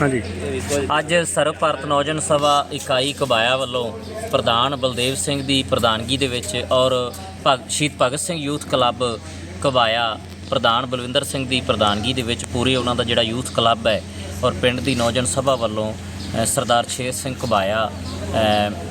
ਹਾਂਜੀ। ਅੱਜ ਸਰਬ ਭਾਰਤ ਨੌਜਵਾਨ ਸਭਾ ਇਕਾਈ ਕਬਾਇਆ ਵੱਲੋਂ ਪ੍ਰਧਾਨ ਬਲਦੇਵ ਸਿੰਘ ਦੀ ਪ੍ਰਧਾਨਗੀ ਦੇ ਵਿੱਚ ਔਰ ਸ਼ਹੀਦ ਭਗਤ ਸਿੰਘ ਯੂਥ ਕਲੱਬ ਕਬਾਇਆ ਪ੍ਰਧਾਨ ਬਲਵਿੰਦਰ ਸਿੰਘ ਦੀ ਪ੍ਰਧਾਨਗੀ ਦੇ ਵਿੱਚ ਪੂਰੇ ਉਹਨਾਂ ਦਾ ਜਿਹੜਾ ਯੂਥ ਕਲੱਬ ਹੈ ਔਰ ਪਿੰਡ ਦੀ ਨੌਜਵਾਨ ਸਭਾ ਵੱਲੋਂ Sardar Sher Singh Kabaiya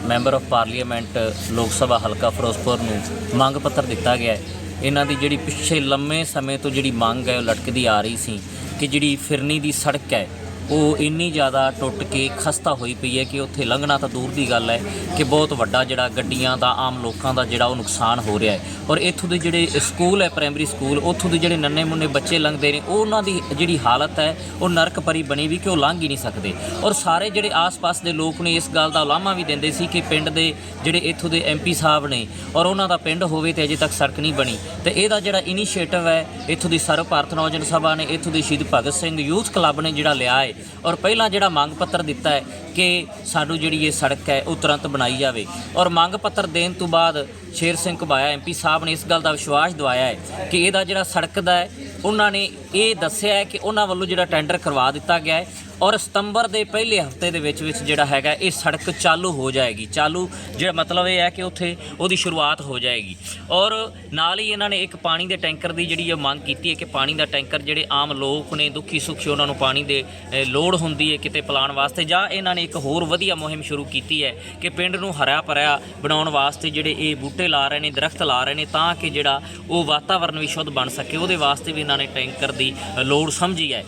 member of parliament Lok Sabha ਹਲਕਾ ਫਿਰੋਜ਼ਪੁਰ ਨੂੰ ਮੰਗ ਪੱਤਰ ਦਿੱਤਾ ਗਿਆ ਹੈ। ਇਹਨਾਂ ਦੀ ਜਿਹੜੀ ਪਿੱਛੇ ਲੰਮੇ ਸਮੇਂ ਤੋਂ ਜਿਹੜੀ ਮੰਗ ਹੈ ਉਹ ਲਟਕਦੀ ਆ ਰਹੀ ਸੀ। ਕਿ ਜਿਹੜੀ ਫਿਰਨੀ ਦੀ ਸੜਕ ਹੈ ਉਹ ਇੰਨੀ ਜ਼ਿਆਦਾ ਟੁੱਟ ਕੇ ਖਸਤਾ ਹੋਈ ਪਈ ਹੈ ਕਿ ਉੱਥੇ ਲੰਘਣਾ ਤਾਂ ਦੂਰ ਦੀ ਗੱਲ ਹੈ ਕਿ ਬਹੁਤ ਵੱਡਾ ਜਿਹੜਾ ਗੱਡੀਆਂ ਦਾ, ਆਮ ਲੋਕਾਂ ਦਾ ਜਿਹੜਾ ਉਹ ਨੁਕਸਾਨ ਹੋ ਰਿਹਾ ਹੈ। ਔਰ ਇੱਥੋਂ ਦੇ ਜਿਹੜੇ ਸਕੂਲ ਹੈ, ਪ੍ਰਾਇਮਰੀ ਸਕੂਲ, ਉੱਥੋਂ ਦੇ ਜਿਹੜੇ ਨੰਨੇ ਮੁੰਨੇ ਬੱਚੇ ਲੰਘਦੇ ਨੇ, ਉਹ ਉਹਨਾਂ ਦੀ ਜਿਹੜੀ ਹਾਲਤ ਹੈ, ਉਹ ਨਰਕ ਭਰੀ ਬਣੀ ਵੀ ਕਿ ਉਹ ਲੰਘ ਹੀ ਨਹੀਂ ਸਕਦੇ। ਔਰ ਸਾਰੇ ਜਿਹੜੇ ਆਸ-ਪਾਸ ਦੇ ਲੋਕ ਨੇ, ਇਸ ਗੱਲ ਦਾ ਉਲਾਮਾ ਵੀ ਦਿੰਦੇ ਸੀ ਕਿ ਪਿੰਡ ਦੇ ਜਿਹੜੇ ਇੱਥੋਂ ਦੇ ਐਮਪੀ ਸਾਹਿਬ ਨੇ, ਔਰ ਉਹਨਾਂ ਦਾ ਪਿੰਡ ਹੋਵੇ ਤੇ ਅਜੇ ਤੱਕ ਸੜਕ ਨਹੀਂ ਬਣੀ। ਤੇ ਇਹਦਾ ਜਿਹੜਾ ਇਨੀਸ਼ੀਏਟਿਵ ਹੈ, ਇੱਥੋਂ ਦੀ ਸਰਵ ਭਾਰਤ ਨੌਜਵਾਨ ਸਭਾ ਨੇ, ਇੱਥੋਂ ਦੇ ਸ਼ਹੀਦ ਭਗਤ ਸਿੰਘ ਯੂਥ ਕਲੱਬ ਨੇ ਜਿਹੜਾ ਲਿਆ ਹੈ ਔਰ ਪਹਿਲਾਂ ਜਿਹੜਾ ਮੰਗ ਪੱਤਰ ਦਿੱਤਾ ਹੈ ਕਿ ਸਾਨੂੰ ਜਿਹੜੀ ਇਹ ਸੜਕ ਹੈ, ਉਹ ਤੁਰੰਤ ਬਣਾਈ ਜਾਵੇ। ਔਰ ਮੰਗ ਪੱਤਰ ਦੇਣ ਤੋਂ ਬਾਅਦ ਸ਼ੇਰ ਸਿੰਘ ਘਬਾਇਆ ਐਮਪੀ ਸਾਹਿਬ ਨੇ ਇਸ ਗੱਲ ਦਾ ਵਿਸ਼ਵਾਸ ਦਵਾਇਆ ਹੈ ਕਿ ਇਹਦਾ ਜਿਹੜਾ ਸੜਕ ਦਾ ਹੈ, ਉਹਨਾਂ ਨੇ ਇਹ ਦੱਸਿਆ ਹੈ ਕਿ ਉਹਨਾਂ ਵੱਲੋਂ ਜਿਹੜਾ ਟੈਂਡਰ ਕਰਵਾ ਦਿੱਤਾ ਗਿਆ ਹੈ। ਔਰ ਸਤੰਬਰ ਦੇ ਪਹਿਲੇ ਹਫ਼ਤੇ ਦੇ ਵਿੱਚ ਵਿੱਚ ਜਿਹੜਾ ਹੈਗਾ ਇਹ ਸੜਕ ਚਾਲੂ ਹੋ ਜਾਏਗੀ। ਚਾਲੂ ਜਿਹੜਾ ਮਤਲਬ ਇਹ ਹੈ ਕਿ ਉੱਥੇ ਉਹਦੀ ਸ਼ੁਰੂਆਤ ਹੋ ਜਾਏਗੀ। ਔਰ ਨਾਲ ਹੀ ਇਹਨਾਂ ਨੇ ਇੱਕ ਪਾਣੀ ਦੇ ਟੈਂਕਰ ਦੀ ਜਿਹੜੀ ਇਹ ਮੰਗ ਕੀਤੀ ਹੈ ਕਿ ਪਾਣੀ ਦਾ ਟੈਂਕਰ ਜਿਹੜੇ ਆਮ ਲੋਕ ਨੇ, ਦੁਖੀ ਸੁਖੀ ਉਹਨਾਂ ਨੂੰ ਪਾਣੀ ਦੇ ਲੋੜ ਹੁੰਦੀ ਹੈ ਕਿਤੇ ਪਿਲਾਉਣ ਵਾਸਤੇ ਜਾਂ ਇਹਨਾਂ ਨੇ ਇੱਕ ਹੋਰ ਵਧੀਆ ਮੁਹਿੰਮ ਸ਼ੁਰੂ ਕੀਤੀ ਹੈ ਕਿ ਪਿੰਡ ਨੂੰ ਹਰਿਆ ਭਰਿਆ ਬਣਾਉਣ ਵਾਸਤੇ ਜਿਹੜੇ ਇਹ ਬੂਟੇ ਲਾ ਰਹੇ ਨੇ, ਦਰਖਤ ਲਾ ਰਹੇ ਨੇ ਤਾਂ ਕਿ ਜਿਹੜਾ ਉਹ ਵਾਤਾਵਰਣ ਵੀ ਸ਼ੁੱਧ ਬਣ ਸਕੇ। ਉਹਦੇ ਵਾਸਤੇ ਵੀ ਇਹਨਾਂ ਨੇ ਟੈਂਕਰ ਦੀ ਲੋੜ ਸਮਝੀ ਹੈ।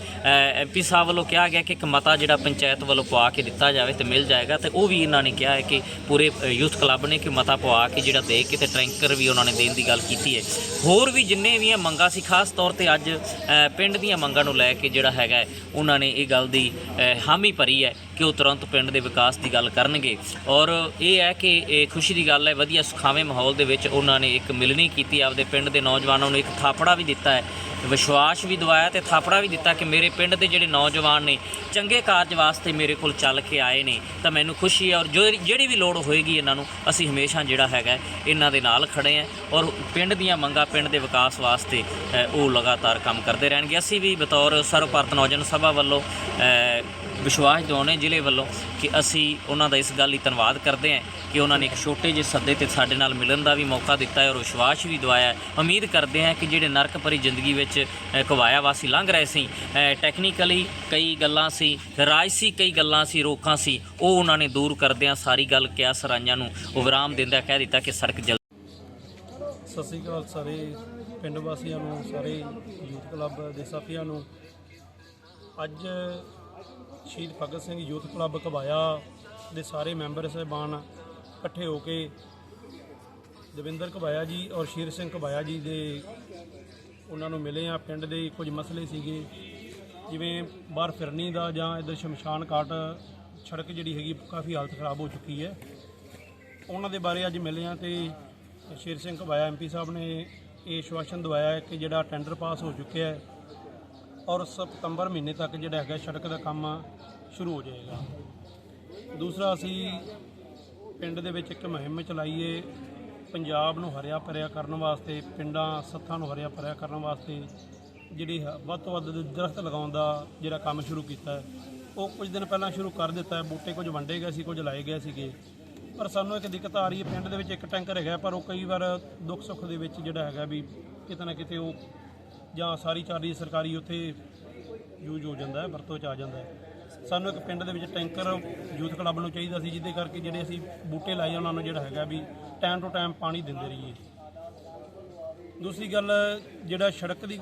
ਐਮਪੀ ਸਾਹਿਬ ਵੱਲੋਂ ਕਿਹਾ ਗਿਆ ਕਿ ਇੱਕ ਮਤਾ ਜਿਹੜਾ ਪੰਚਾਇਤ ਵੱਲੋਂ ਪਵਾ ਕੇ ਦਿੱਤਾ ਜਾਵੇ ਤੇ ਮਿਲ ਜਾਏਗਾ ਤੇ ਉਹ ਵੀ ਇਹਨਾਂ ਨੇ ਕਿਹਾ ਹੈ ਕਿ ਪੂਰੇ ਯੂਥ ਕਲੱਬ ਨੇ ਕਿ ਮਤਾ ਪਵਾ ਕੇ ਜਿਹੜਾ ਦੇ ਕੇ ਤੇ ਟਰੈਂਕਰ ਵੀ ਉਹਨਾਂ ਨੇ ਦੇਣ ਦੀ ਗੱਲ ਕੀਤੀ ਹੈ। ਹੋਰ ਵੀ ਜਿੰਨੇ ਵੀ ਮੰਗਾਂ ਸੀ, ਖਾਸ ਤੌਰ ਤੇ ਅੱਜ ਪਿੰਡ ਦੀਆਂ ਮੰਗਾਂ ਨੂੰ ਲੈ ਕੇ ਜਿਹੜਾ ਹੈਗਾ ਉਹਨਾਂ ਨੇ ਇਹ ਗੱਲ ਦੀ ਹਾਮੀ ਭਰੀ ਹੈ ਕਿ ਉਹ ਤੁਰੰਤ ਪਿੰਡ ਦੇ ਵਿਕਾਸ ਦੀ ਗੱਲ ਕਰਨਗੇ। ਔਰ ਇਹ ਹੈ ਕਿ, ਇਹ ਖੁਸ਼ੀ ਦੀ ਗੱਲ ਹੈ, ਵਧੀਆ ਸੁਖਾਵੇਂ ਮਾਹੌਲ ਦੇ ਵਿੱਚ ਉਹਨਾਂ ਨੇ ਇੱਕ ਮਿਲਣੀ ਕੀਤੀ, ਆਪਦੇ ਪਿੰਡ ਦੇ ਨੌਜਵਾਨਾਂ ਨੂੰ ਇੱਕ ਥਾਪੜਾ ਵੀ ਦਿੱਤਾ ਹੈ ਵਿਸ਼ਵਾਸ ਵੀ ਦਵਾਇਆ ਤੇ ਥਾਪੜਾ ਵੀ ਦਿੱਤਾ ਕਿ ਮੇਰੇ ਪਿੰਡ ਦੇ ਜਿਹੜੇ ਨੌਜਵਾਨ ਨੇ, ਚੰਗੇ ਕਾਰਜ ਵਾਸਤੇ ਮੇਰੇ ਕੋਲ ਚੱਲ ਕੇ ਆਏ ਨੇ, ਤਾਂ ਮੈਨੂੰ ਖੁਸ਼ੀ ਹੈ ਔਰ ਜੋ ਜਿਹੜੀ ਵੀ ਲੋੜ ਹੋਏਗੀ ਇਹਨਾਂ ਨੂੰ, ਅਸੀਂ ਹਮੇਸ਼ਾ ਜਿਹੜਾ ਹੈਗਾ ਇਹਨਾਂ ਦੇ ਨਾਲ ਖੜੇ ਹਾਂ ਔਰ ਪਿੰਡ ਦੀਆਂ ਮੰਗਾਂ ਪਿੰਡ ਦੇ ਵਿਕਾਸ ਵਾਸਤੇ ਉਹ ਲਗਾਤਾਰ ਕੰਮ ਕਰਦੇ ਰਹਿਣਗੇ। ਅਸੀਂ ਵੀ ਬਤੌਰ ਸਰਵ ਭਾਰਤ ਨੌਜਵਾਨ ਸਭਾ ਵੱਲੋਂ ਵਿਸ਼ਵਾਸ ਦਿਵਾਉਣੇ ਜ਼ਿਲ੍ਹੇ ਵੱਲੋਂ ਕਿ ਅਸੀਂ ਉਹਨਾਂ ਦਾ ਇਸ ਗੱਲ ਲਈ ਧੰਨਵਾਦ ਕਰਦੇ ਹਾਂ ਕਿ ਉਹਨਾਂ ਨੇ ਇੱਕ ਛੋਟੇ ਜਿਹੇ ਸੱਦੇ ਤੇ ਸਾਡੇ ਨਾਲ ਮਿਲਣ ਦਾ ਵੀ ਮੌਕਾ ਦਿੱਤਾ ਹੈ ਔਰ ਵਿਸ਼ਵਾਸ ਵੀ ਦਵਾਇਆ ਹੈ। ਉਮੀਦ ਕਰਦੇ ਹਾਂ ਕਿ ਜਿਹੜੇ ਨਰਕ ਭਰੀ ਜ਼ਿੰਦਗੀ ਵਿੱਚ ਅ, ਕਵਾਇਆ ਵਾਸੀ ਲੰਘ ਰਹੇ ਸੀ ਟੈਕਨੀਕਲੀ ਕਈ ਗੱਲਾਂ ਸੀ ਰਾਜਸੀ ਕਈ ਗੱਲਾਂ ਸੀ ਰੋਕਾਂ ਸੀ ਉਹ ਉਹਨਾਂ ਨੇ ਦੂਰ ਕਰਦਿਆਂ ਸਾਰੀ ਗੱਲ ਕਿਆ ਸਰਾਈਆਂ ਨੂੰ ਉਹ ਵਿਰਾਮ ਦਿੰਦਾ ਕਹਿ ਦਿੱਤਾ ਕਿ ਸੜਕ ਜਲ ਸਤਿ ਸ਼੍ਰੀ ਅਕਾਲ ਸਾਰੇ ਪਿੰਡ ਵਾਸੀਆਂ ਨੂੰ ਸਾਰੇ ਯੂਥ ਕਲੱਬ ਦੇ ਸਾਥੀਆਂ ਨੂੰ। ਅੱਜ ਸ਼ਹੀਦ ਭਗਤ ਸਿੰਘ ਯੂਥ ਕਲੱਬ ਕਬਾਇਆ ਦੇ ਸਾਰੇ ਮੈਂਬਰ ਸਹਿਬਾਨ ਇਕੱਠੇ ਹੋ ਕੇ ਦਵਿੰਦਰ ਕਬਾਇਆ ਜੀ ਔਰ ਸ਼ੇਰ ਸਿੰਘ ਕਬਾਇਆ ਜੀ ਦੇ ਉਹਨਾਂ ਨੂੰ ਮਿਲੇ ਆ। ਪਿੰਡ ਦੇ ਕੁਝ ਮਸਲੇ ਸੀਗੇ, ਜਿਵੇਂ ਬਾਹਰ ਫਿਰਨੀ ਦਾ ਜਾਂ ਇਧਰ ਸ਼ਮਸ਼ਾਨ ਘਾਟ ਸੜਕ ਜਿਹੜੀ ਹੈਗੀ ਕਾਫੀ ਹਾਲਤ ਖਰਾਬ ਹੋ ਚੁੱਕੀ ਹੈ। ਉਹਨਾਂ ਦੇ ਬਾਰੇ ਅੱਜ ਮਿਲੇ ਆ ਤੇ ਸ਼ੇਰ ਸਿੰਘ ਘਬਾਇਆ ਐਮਪੀ ਸਾਹਿਬ ਨੇ ਇਹ ਸ਼ਵਾਸ਼ਨ ਦਵਾਇਆ ਕਿ ਜਿਹੜਾ ਟੈਂਡਰ ਪਾਸ ਹੋ ਚੁੱਕਿਆ ਹੈ ਔਰ ਸਤੰਬਰ ਮਹੀਨੇ ਤੱਕ ਜਿਹੜਾ ਹੈਗਾ ਸੜਕ ਦਾ ਕੰਮ ਸ਼ੁਰੂ ਹੋ ਜਾਏਗਾ। ਦੂਸਰਾ ਅਸੀਂ ਪਿੰਡ ਦੇ ਵਿੱਚ ਇੱਕ ਮੁਹਿੰਮ ਚਲਾਈਏ। ਪੰਜਾਬ ਨੂੰ ਹਰਿਆ ਭਰਿਆ ਕਰਨ ਵਾਸਤੇ, ਪਿੰਡਾਂ ਸੱਥਾਂ ਨੂੰ ਹਰਿਆ ਭਰਿਆ ਕਰਨ ਵਾਸਤੇ ਜਿਹੜੀ ਹ- ਵੱਧ ਤੋਂ ਵੱਧ ਦਰਖਤ ਲਗਾਉਣ ਦਾ ਜਿਹੜਾ ਕੰਮ ਸ਼ੁਰੂ ਕੀਤਾ ਉਹ ਕੁਝ ਦਿਨ ਪਹਿਲਾਂ ਸ਼ੁਰੂ ਕਰ ਦਿੱਤਾ ਬੂਟੇ ਕੁਝ ਵੰਡੇ ਗਏ ਸੀ, ਕੁਝ ਲਾਏ ਗਏ ਸੀਗੇ। ਪਰ ਸਾਨੂੰ ਇੱਕ ਦਿੱਕਤ ਆ ਰਹੀ ਹੈ। ਪਿੰਡ ਦੇ ਵਿੱਚ ਇੱਕ ਟੈਂਕਰ ਹੈਗਾ, ਪਰ ਉਹ ਕਈ ਵਾਰ ਦੁੱਖ ਸੁੱਖ ਦੇ ਵਿੱਚ ਜਿਹੜਾ ਹੈਗਾ ਵੀ ਕਿਤੇ ਨਾ ਕਿਤੇ ਉਹ ਜਾਂ ਸਾਰੀ ਚਾਰੀ ਸਰਕਾਰੀ ਉੱਥੇ ਯੂਜ਼ ਹੋ ਜਾਂਦਾ ਹੈ, ਵਰਤੋਂ ਚ ਆ ਜਾਂਦਾ ਹੈ। ਸਾਨੂੰ ਇੱਕ ਪਿੰਡ ਦੇ ਵਿੱਚ ਟੈਂਕਰ ਯੂਥ ਕਲੱਬ ਨੂੰ ਚਾਹੀਦਾ ਸੀ, ਜਿਹਦੇ ਕਰਕੇ ਜਿਹੜੇ ਅਸੀਂ ਬੂਟੇ ਲਾਏ ਉਹਨਾਂ ਨੂੰ ਜਿਹੜਾ ਹੈਗਾ ਵੀ ਟਾਈਮ ਟੂ ਟਾਈਮ ਪਾਣੀ ਦਿੰਦੇ ਰਹੀਏ। ਦੂਸਰੀ ਗੱਲ, ਜਿਹੜਾ ਸੜਕ ਦੀ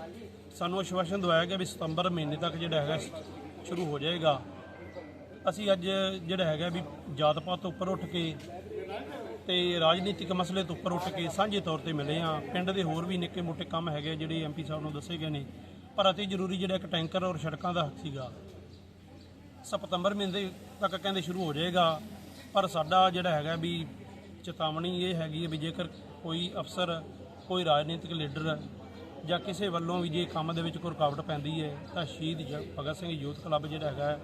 ਸਾਨੂੰ ਆਸ਼ਵਾਸਨ ਦਵਾਇਆ ਗਿਆ ਵੀ ਸਤੰਬਰ ਮਹੀਨੇ ਤੱਕ ਜਿਹੜਾ ਹੈਗਾ ਸ਼ੁਰੂ ਹੋ ਜਾਏਗਾ। ਅਸੀਂ ਅੱਜ ਜਿਹੜਾ ਹੈਗਾ ਵੀ ਜਾਤ ਪਾਤ ਤੋਂ ਉੱਪਰ ਉੱਠ ਕੇ ਤੇ ਰਾਜਨੀਤਿਕ ਮਸਲੇ ਤੋਂ ਉੱਪਰ ਉੱਠ ਕੇ ਸਾਂਝੇ ਤੌਰ ਤੇ ਮਿਲੇ ਆ ਪਿੰਡ ਦੇ ਹੋਰ ਵੀ ਨਿੱਕੇ ਮੋਟੇ ਕੰਮ ਹੈਗੇ ਜਿਹੜੇ ਐਮਪੀ ਸਾਹਿਬ ਨੂੰ ਦੱਸੇ ਗਏ ਨੇ। ਪਰ ਅਤੀ ਜ਼ਰੂਰੀ ਜਿਹੜਾ ਇੱਕ ਟੈਂਕਰ ਔਰ ਸੜਕਾਂ ਦਾ ਹੱਕ ਸੀਗਾ, ਸਪਤੰਬਰ ਮਹੀਨੇ ਤੱਕ ਕਹਿੰਦੇ ਸ਼ੁਰੂ ਹੋ ਜਾਏਗਾ। ਪਰ ਸਾਡਾ ਜਿਹੜਾ ਹੈਗਾ ਵੀ ਚੇਤਾਵਨੀ ਇਹ ਹੈਗੀ ਹੈ ਵੀ ਜੇਕਰ ਕੋਈ ਅਫਸਰ, ਕੋਈ ਰਾਜਨੀਤਿਕ ਲੀਡਰ ਜਾਂ ਕਿਸੇ ਵੱਲੋਂ ਵੀ ਜੇ ਕੰਮ ਦੇ ਵਿੱਚ ਕੋਈ ਰੁਕਾਵਟ ਪੈਂਦੀ ਹੈ, ਤਾਂ ਸ਼ਹੀਦ ਜ- ਭਗਤ ਸਿੰਘ ਯੂਥ ਕਲੱਬ ਜਿਹੜਾ ਹੈਗਾ,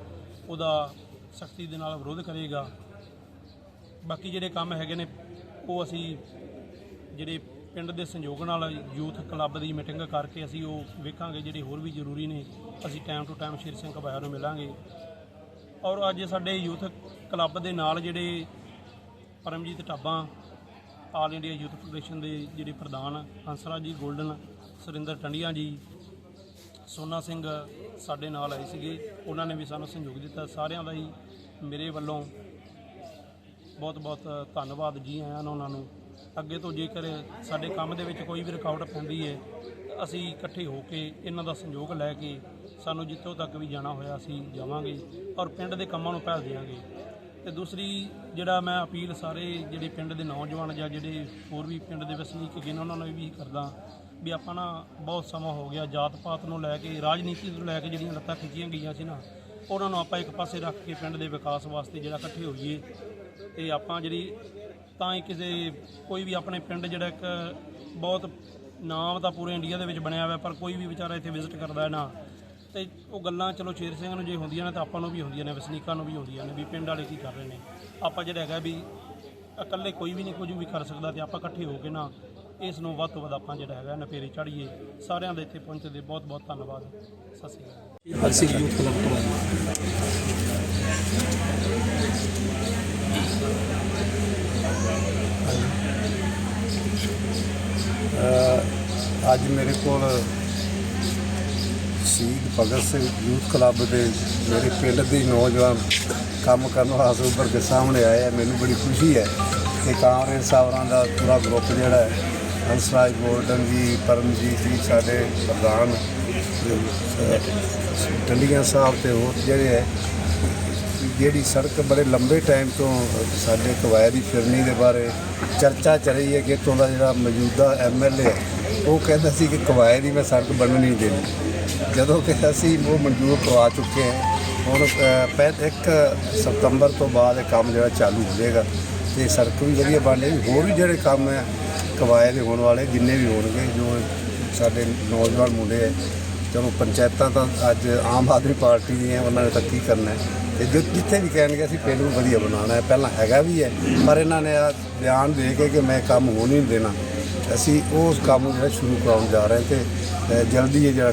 ਉਹਦਾ ਸਖਤੀ ਦੇ ਨਾਲ ਵਿਰੋਧ ਕਰੇਗਾ। ਬਾਕੀ ਜਿਹੜੇ ਕੰਮ ਹੈਗੇ ਨੇ, ਉਹ ਅਸੀਂ ਜਿਹੜੇ ਪਿੰਡ ਦੇ ਸੰਯੋਗ ਨਾਲ ਯੂਥ ਕਲੱਬ ਦੀ ਮੀਟਿੰਗ ਕਰਕੇ ਅਸੀਂ ਉਹ ਵੇਖਾਂਗੇ, ਜਿਹੜੇ ਹੋਰ ਵੀ ਜ਼ਰੂਰੀ ਨੇ, ਅਸੀਂ ਟਾਈਮ ਟੂ ਟਾਈਮ ਸ਼ੇਰ ਸਿੰਘ ਕਬਾਇਆ ਨੂੰ ਮਿਲਾਂਗੇ। ਔਰ ਅੱਜ ਸਾਡੇ ਯੂਥ ਕਲੱਬ ਦੇ ਨਾਲ ਜਿਹੜੇ Paramjit Dhaban all India youth federation ਦੇ ਜਿਹੜੇ ਪ੍ਰਧਾਨ ਹੰਸਰਾ ਜੀ, ਗੋਲਡਨ ਸੁਰਿੰਦਰ ਟੰਡੀਆਂ ਜੀ, ਸੋਨਾ ਸਿੰਘ ਸਾਡੇ ਨਾਲ ਆਏ ਸੀਗੇ। ਉਹਨਾਂ ਨੇ ਵੀ ਸਾਨੂੰ ਸਹਿਯੋਗ ਦਿੱਤਾ। ਸਾਰਿਆਂ ਦਾ ਹੀ ਮੇਰੇ ਵੱਲੋਂ ਬਹੁਤ ਬਹੁਤ ਧੰਨਵਾਦ ਜੀ ਆਇਆਂ ਨੂੰ, ਉਹਨਾਂ ਨੂੰ। ਅੱਗੇ ਤੋਂ ਜੇਕਰ ਸਾਡੇ ਕੰਮ ਦੇ ਵਿੱਚ ਕੋਈ ਵੀ ਰੁਕਾਵਟ ਪੈਂਦੀ ਹੈ ਅਸੀਂ ਇਕੱਠੇ ਹੋ ਕੇ ਇਹਨਾਂ ਦਾ ਸੰਯੋਗ ਲੈ ਕੇ ਸਾਨੂੰ ਜਿੱਥੋਂ ਤੱਕ ਵੀ ਜਾਣਾ ਹੋਇਆ ਅਸੀਂ ਜਾਵਾਂਗੇ ਔਰ ਪਿੰਡ ਦੇ ਕੰਮਾਂ ਨੂੰ ਪਹਿਲ ਦੇਵਾਂਗੇ ਤੇ ਦੂਸਰੀ ਜਿਹੜਾ ਮੈਂ ਅਪੀਲ ਸਾਰੇ ਜਿਹੜੇ ਪਿੰਡ ਦੇ ਨੌਜਵਾਨ ਜਾਂ ਜਿਹੜੇ ਹੋਰ ਵੀ ਪਿੰਡ ਦੇ ਵਸਨੀਕ ਹੈਗੇ ਨੇ, ਉਹਨਾਂ ਨੂੰ ਵੀ ਕਰਦਾ ਵੀ ਆਪਾਂ ਨਾ ਬਹੁਤ ਸਮਾਂ ਹੋ ਗਿਆ ਜਾਤ ਪਾਤ ਨੂੰ ਲੈ ਕੇ, ਰਾਜਨੀਤੀ ਨੂੰ ਲੈ ਕੇ ਜਿਹੜੀਆਂ ਲੱਤਾਂ ਖਿੱਚੀਆਂ ਗਈਆਂ ਸੀ ਨਾ ਉਹਨਾਂ ਨੂੰ ਆਪਾਂ ਇੱਕ ਪਾਸੇ ਰੱਖ ਕੇ ਪਿੰਡ ਦੇ ਵਿਕਾਸ ਵਾਸਤੇ ਜਿਹੜਾ ਇਕੱਠੇ ਹੋਈਏ ਤੇ ਆਪਾਂ ਜਿਹੜੀ ਤਾਂ ਹੀ ਕਿਸੇ ਕੋਈ ਵੀ ਆਪਣੇ ਪਿੰਡ ਜਿਹੜਾ ਇੱਕ ਬਹੁਤ ਨਾਮ ਤਾਂ ਪੂਰੇ ਇੰਡੀਆ ਦੇ ਵਿੱਚ ਬਣਿਆ ਹੋਇਆ, ਪਰ ਕੋਈ ਵੀ ਵਿਚਾਰਾ ਇੱਥੇ ਵਿਜ਼ਿਟ ਕਰਦਾ ਹੈ ਨਾ, ਤੇ ਉਹ ਗੱਲਾਂ ਚਲੋ ਸ਼ੇਰ ਸਿੰਘ ਨੂੰ ਜੇ ਹੁੰਦੀਆਂ ਨੇ ਤਾਂ ਆਪਾਂ ਨੂੰ ਵੀ ਹੁੰਦੀਆਂ ਨੇ, ਵਸਨੀਕਾਂ ਨੂੰ ਵੀ ਹੁੰਦੀਆਂ ਨੇ, ਵੀ ਪਿੰਡ ਵਾਲੇ ਕੀ ਕਰ ਰਹੇ ਨੇ। ਆਪਾਂ ਜਿਹੜਾ ਹੈਗਾ ਵੀ ਇਕੱਲੇ ਕੋਈ ਵੀ ਨਹੀਂ ਕੁਝ ਵੀ ਕਰ ਸਕਦਾ ਤੇ ਆਪਾਂ ਇਕੱਠੇ ਹੋ ਕੇ ਨਾ ਇਸ ਨੂੰ ਵੱਧ ਤੋਂ ਵੱਧ ਆਪਾਂ ਜਿਹੜਾ ਹੈਗਾ ਨਪੇਰੇ ਚੜ੍ਹੀਏ। ਸਾਰਿਆਂ ਦੇ ਇੱਥੇ ਪਹੁੰਚਣ ਦੇ ਬਹੁਤ ਬਹੁਤ ਧੰਨਵਾਦ। ਸਤਿ ਸ਼੍ਰੀ ਅਕਾਲ। ਅਸੀਂ ਯੂਥ ਕਲੱਬ ਤੋਂ ਅੱਜ ਮੇਰੇ ਕੋਲ ਸ਼ਹੀਦ ਭਗਤ ਸਿੰਘ ਯੂਥ ਕਲੱਬ ਦੇ ਮੇਰੇ ਪਿੰਡ ਦੇ ਨੌਜਵਾਨ ਕੰਮ ਕਰਨ ਵਾਸਤੇ ਉੱਭਰ ਕੇ ਸਾਹਮਣੇ ਆਏ ਆ। ਮੈਨੂੰ ਬੜੀ ਖੁਸ਼ੀ ਹੈ ਕਿ ਕਾਂਗਰਸ ਸਾਵਰਾਂ ਦਾ ਪੂਰਾ ਗਰੁੱਪ ਜਿਹੜਾ ਹੈ ਹੰਸਰਾਜ ਗੋਲਡਨ ਜੀ ਪਰਮਜੀਤ ਜੀ ਸਾਡੇ ਪ੍ਰਧਾਨ ਅ, ਟੰਡੀਆਂ ਸਾਹਿਬ ਤੇ ਹੋਰ ਜਿਹੜੇ ਹੈ ਜਿਹੜੀ ਸੜਕ ਬੜੇ ਲੰਬੇ ਟਾਈਮ ਤੋਂ ਸਾਡੇ ਕਵਾਇਰੀ ਫਿਰਨੀ ਦੇ ਬਾਰੇ ਚਰਚਾ ਚੱਲ ਰਹੀ ਹੈ ਕਿ ਇੱਥੋਂ ਦਾ ਜਿਹੜਾ ਮੌਜੂਦਾ ਐਮਐਲਏ ਹੈ ਉਹ ਕਹਿੰਦਾ ਸੀ ਕਿ ਕਵਾਇਰੀ ਮੈਂ ਸੜਕ ਬਣਨ ਨਹੀਂ ਦੇਣੀ। ਜਦੋਂ ਕਿ ਅਸੀਂ ਉਹ ਮਨਜ਼ੂਰ ਕਰਵਾ ਚੁੱਕੇ ਹਾਂ ਹੁਣ ਅ, ਪਹਿ ਇੱਕ ਸਤੰਬਰ ਤੋਂ ਬਾਅਦ ਇਹ ਕੰਮ ਜਿਹੜਾ ਚਾਲੂ ਹੋ ਜਾਏਗਾ ਤੇ ਸੜਕ ਵੀ ਵਧੀਆ ਬਣ ਜਾਏਗੀ ਹੋਰ ਵੀ ਜਿਹੜੇ ਕੰਮ ਹੈ ਕਵਾਏ ਦੇ ਹੋਣ ਵਾਲੇ ਜਿੰਨੇ ਵੀ ਹੋਣਗੇ, ਜੋ ਸਾਡੇ ਨੌਜਵਾਨ ਮੁੰਡੇ ਹੈ, ਚਲੋ ਪੰਚਾਇਤਾਂ ਤਾਂ ਅੱਜ ਆਮ ਆਦਮੀ ਪਾਰਟੀ ਦੀਆਂ ਉਹਨਾਂ ਨੇ ਤਾਂ ਕੀ ਕਰਨਾ ਹੈ? ਤੇ ਜਿ- ਜਿੱਥੇ ਵੀ ਕਹਿਣਗੇ, ਅਸੀਂ ਪਿੰਡ ਨੂੰ ਵਧੀਆ ਬਣਾਉਣਾ ਹੈ। ਪਹਿਲਾਂ ਹੈਗਾ ਵੀ ਹੈ, ਪਰ ਇਹਨਾਂ ਨੇ ਆ ਬਿਆਨ ਦੇ ਕੇ ਕਿ ਮੈਂ ਕੰਮ ਹੋਣ ਹੀ ਨਹੀਂ ਦੇਣਾ। ਅਸੀਂ ਉਸ ਕੰਮ ਨੂੰ ਜਿਹੜਾ ਸ਼ੁਰੂ ਕਰਾਉਣ ਜਾ ਰਹੇ ਹਾਂ ਤੇ ਜਲਦੀ ਇਹ ਜਿਹੜਾ